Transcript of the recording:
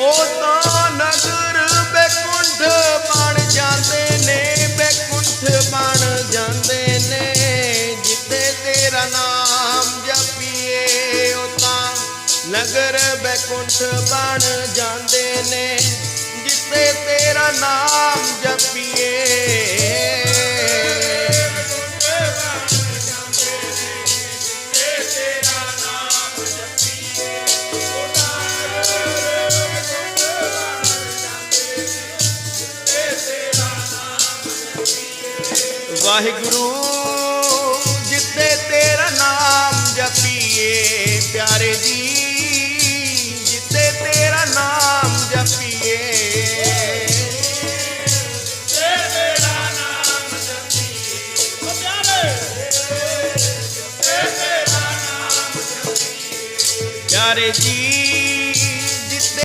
ਉਹ ਤਾਂ ਨਗਰ ਬੇਕੁੰਠ ਬਣ ਜਾਂਦੇ ਨੇ, ਬੇਕੁੰਠ ਬਣ ਜਾਂਦੇ ਨੇ। ਜਿੱਤੇ ਤੇਰਾ ਨਾਮ ਜਪੀਏ, ਉਹ ਤਾਂ ਨਗਰ ਬੇਕੁੰਠ ਬਣ ਜਾਂਦੇ ਨੇ। ਜਿੱਤੇ ਤੇਰਾ ਨਾਮ ਵਾਹਿਗੁਰੂ ਜਿੱਤੇ ਤੇਰਾ ਨਾਮ ਜਪੀਏ ਪਿਆਰੇ ਜੀ ਜਿੱਤੇ ਤੇਰਾ ਨਾਮ ਜਪੀਏ। ਪਿਆਰੇ ਜੀ